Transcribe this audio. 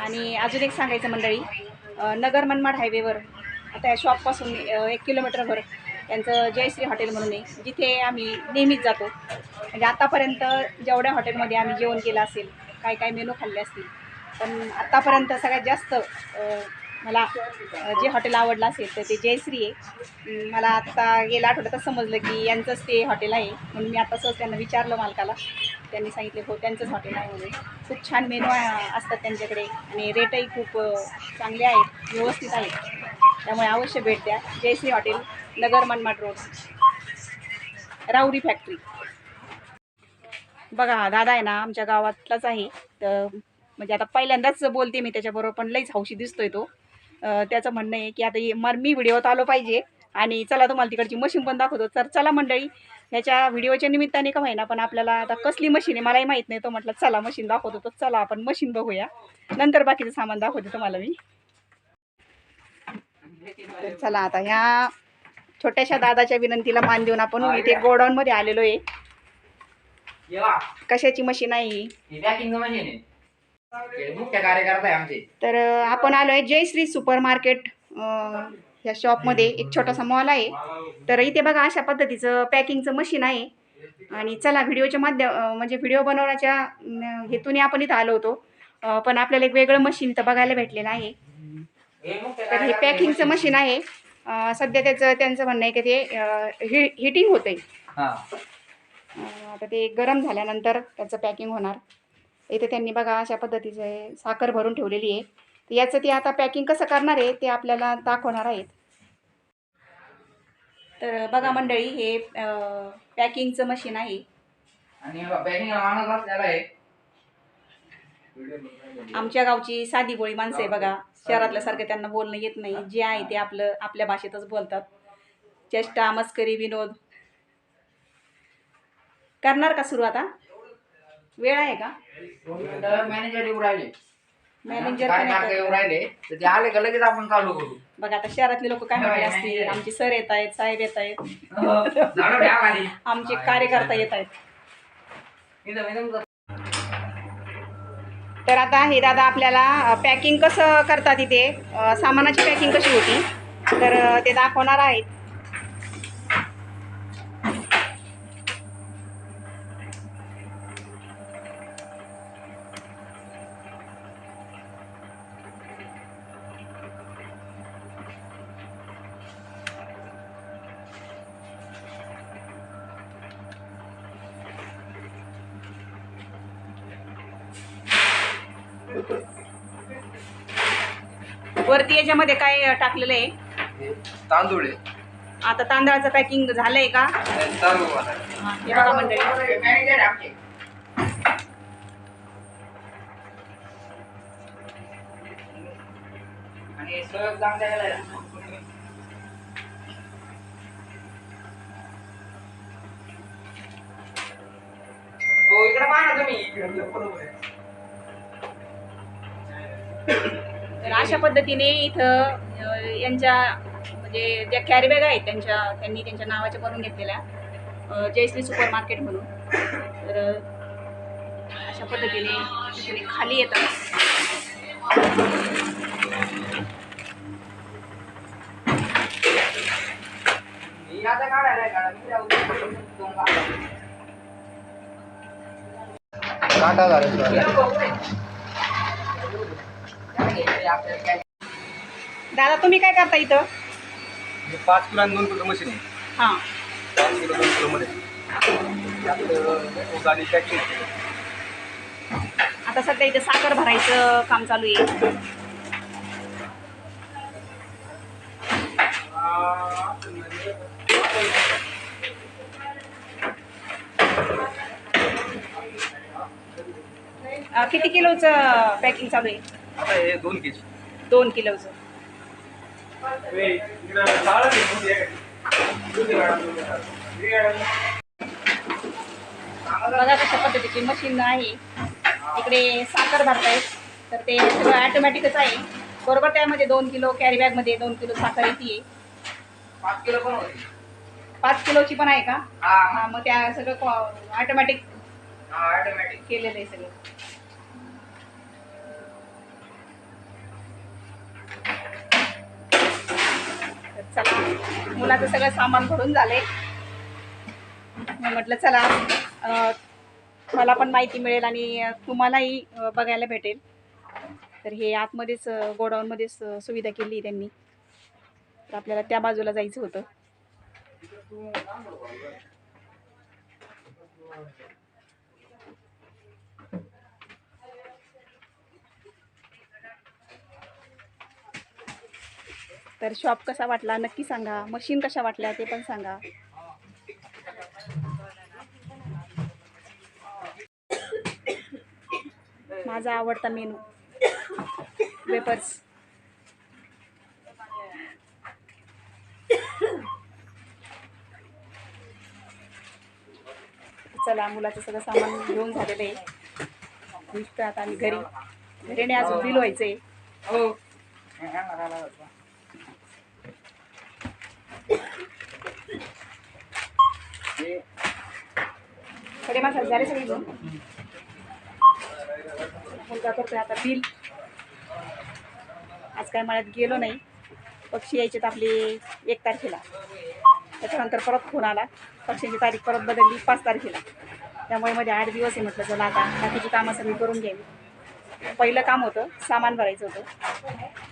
आणि अजून एक सांगायचं मंडळी नगर मनमाड हायवेवर आता या शॉपपासून एक किलोमीटरवर त्यांचं जयश्री हॉटेल म्हणून आहे जिथे आम्ही नेहमीच जातो. म्हणजे आतापर्यंत जेवढ्या हॉटेलमध्ये आम्ही जेवण केलं असेल काय काय मेनू खाल्ले असतील पण आत्तापर्यंत सगळ्यात जास्त मला जे हॉटेल आवडलं असेल तर ते जयश्री आहे. मला आत्ता गेल्या आठवड्यातच समजलं की यांचंच ते हॉटेल आहे. म्हणून मी आता सहज त्यांना विचारलं मालकाला. त्यांनी सांगितले हो त्यांचंच हॉटेल आहे म्हणून. खूप छान मेनू असतात त्यांच्याकडे. आणि रेटही खूप चांगले आहेत व्यवस्थित आहेत. त्यामुळे अवश्य भेट द्या. Jayashree hotel Nagar Manmad road. Rahuri factory. बघा हा दादा आहे ना आमच्या गावातलाच आहे. तर म्हणजे आता पहिल्यांदाच बोलते मी त्याच्याबरोबर पण लईच हौशी दिसतोय तो. त्याचं म्हणणं आहे की आता हे मर मी व्हिडिओत आलो पाहिजे आणि चला तुम्हाला तिकडची मशीन पण दाखवतो. तर चला मंडळी ह्याच्या व्हिडिओच्या निमित्ताने का माहिना पण आपल्याला आता कसली मशीन आहे मलाही माहीत नाही. तो म्हटलं चला मशीन दाखवतो. तर चला आपण मशीन बघूया. नंतर बाकीचं सामान दाखवते तुम्हाला मी. तर चला आता ह्या छोट्याशा दादाच्या विनंतीला मान देऊन आपण इथे गोडाऊनमध्ये आलेलो आहे. कशाची मशीन आहे. मुख्य कार्यकर्ता आहे आमचे. तर आपण आलो आहे जयश्री सुपर मार्केट ह्या शॉपमध्ये. एक छोटासा मॉल आहे. तर इथे बघा अशा पद्धतीचं पॅकिंगचं मशीन आहे. आणि चला व्हिडिओच्या माध्यम म्हणजे व्हिडिओ बनवण्याच्या हेतूने आपण इथं आलो होतो. पण आपल्याला एक वेगळं मशीन तर बघायला भेटलेलं आहे. हे तर हे पॅकिंगचं मशीन आहे. सध्या त्याचं त्यांचं म्हणणं आहे की ते हि हिटिंग होतं आहे हा आता ते गरम झाल्यानंतर त्याचं पॅकिंग होणार. इथे त्यांनी बघा अशा पद्धतीचं साखर भरून ठेवलेली आहे. तर याचं ते आता पॅकिंग कसं करणार आहे ते आपल्याला दाखवणार आहेत. तर बघा मंडळी हे पॅकिंगचं मशीन आहे. आणि आमच्या गावची साधी गोळी माणसं आहे बघा. शहरातल्यासारखं त्यांना बोलणं येत नाही. जे आहे ते आपलं आपल्या भाषेतच बोलतात. चेष्टा मस्करी विनोद. करणार का सुरू आता? वेळ आहे का? मॅनेजर येऊ राहिले. मॅनेजर काय पण टाका येतात. येऊ राहिले तर ते आले का लगेच आपण चालू करू? बघा आता शहरातले लोक काय म्हटले असतील? आमचे सर येत आहेत साहेब येत आहेत. झालं खाली. आमचे कार्यकर्ता येत आहेत. इथं- तर आता हे दादा आपल्याला पॅकिंग कसं करतात इथे? अ, सामानाची पॅकिंग कशी होती? तर अ, ते दाखवणार आहेत. वरती याच्यामध्ये काय टाकलेलं आहे हे तांदूळ आहे आता तांदळाचं पॅकिंग झालंय का हे तांदूळ. हा, हे बघा मंडळी. हो इकडे पाहा ना तुम्ही इकडे बरोबर आहे. तर अशा पद्धतीने इथं यांच्या म्हणजे ज्या कॅरीबॅग आहेत त्यांच्या त्यांनी त्यांच्या नावाच्या करून घेतलेल्या जयश्री सुपर मार्केट म्हणून. तर अशा पद्धतीने तिथे खाली येतात. आपल्याला काय दादा तुम्ही काय करता इथं? पाच किलो आणि दोन किलो मशीन आहे. हां. पाच किलो दोन पॅकिंग आता सध्या इथं साखर भरायचं काम चालू आहे. अ, किती किलोचं पॅकिंग चालू आहे? आता हे दोन के जी दोन किलोचं बघा कशा पद्धतीची मशीन आहे. इकडे साखर भरतायत तर ते सगळं ॲटोमॅटिकच आहे. बरोबर त्यामध्ये दोन किलो कॅरी बॅगमध्ये दोन किलो साखर येते पाच किलो पण होते पाच किलोची पण आहे का? हा. हा मग त्या सगळं ऑटोमॅटिक ऑटोमॅटिक केलेलं आहे सगळं. चला. मुलाचं सगळं सामान भरून झाले. मी म्हटलं चला मला पण माहिती मिळेल आणि तुम्हालाही बघायला भेटेल. तर हे आतमध्येच गोडाऊनमध्येच सुविधा केली त्यांनी. तर आपल्याला त्या बाजूला जायचं होतं. तर शॉप कसा वाटला? नक्की सांगा. मशीन कशा वाटल्या ते पण सांगा. माझा आवडता मेनू. वेपर्स चला मुलाचं सगळं सामान घेऊन झालेलं आहे. निघतो आता आम्ही घरी. घरी आज बिल व्हायचंय हो. हो खडे मसाले घेऊन मुलगा करतोय आता बिल आज काय मळ्यात गेलो नाही पक्षी यायचेत आपले एक तारखेला त्याच्यानंतर परत फोन आला पक्षीची तारीख परत बदलली पाच तारखेला त्यामुळे मध्ये आठ दिवस आहे म्हटलं चला आता बाकीची कामं सगळी करून घ्यावी पहिलं काम होतं सामान भरायचं होतं